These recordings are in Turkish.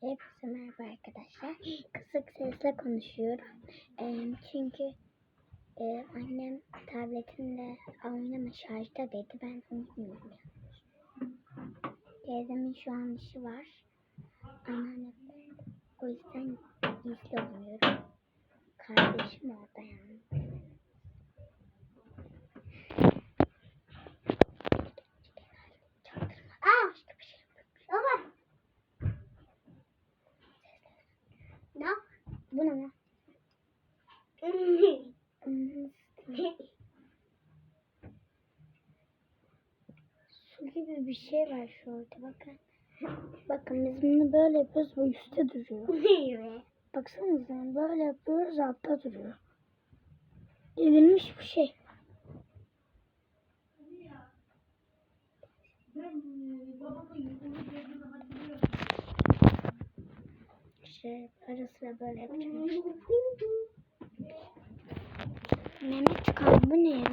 Hepsi merhaba arkadaşlar. Kısık sesle konuşuyorum. Eee, çünkü eee, annem tabletinde oynama şarjda dedi. Ben unutmuyorum. Teyzemin şu an işi var. Anneannem. O yüzden gizli oynuyorum. Kardeşim orada yani. Aa! Baba! Ne? Bu ne? Su gibi bir şey var şurada bakın. Bakın biz bunu böyle yapıyoruz bu üstte duruyor. Baksanıza böyle yapıyoruz altta duruyor. Edilmiş bir şey. İşte ara sıra böyle yapacağım. Mehmet çıkan bu ne ya?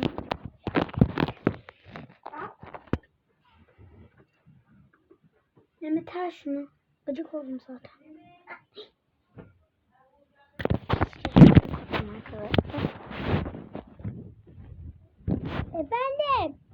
Mehmet al şunu. Gıcık oldum zaten. Arkadaşlar. Efendim.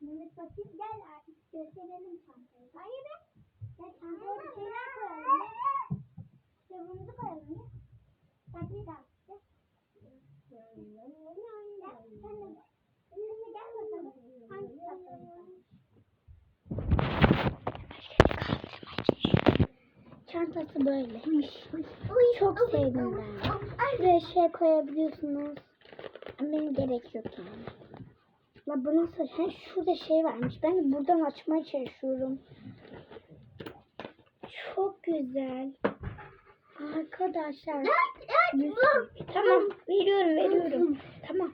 Mehmet bakayım gel artık gösterelim çantayı. Hayır be. Gel çantaya bir şeyler koyalım. ya. Da koyalım. Gel. Gel sen de. Önüne gel bakalım. Hangi çantayı Çantası böyleymiş. Çok sevdim ben. Buraya şey koyabiliyorsunuz. Benim gerek yok yani. La bu nasıl? He, şurada şey varmış. Ben de buradan açmaya çalışıyorum. Çok güzel. Arkadaşlar. Tamam. Veriyorum veriyorum. tamam.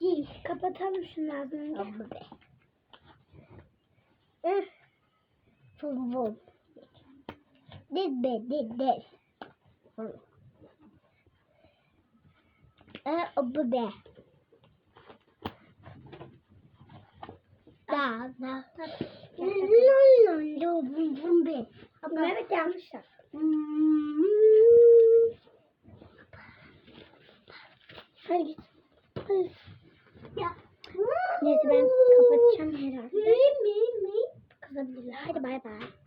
İyi. Kapatalım şunu ağzını. Abla be. Üf. Futbol. Dil be dil dil. E abla be. Da da. Bum bum be. Mehmet yanlış yaptı. Hadi git. Hadi. Ya. Neyse ben kapatacağım herhalde. Kızabilirler. Hadi bay bay.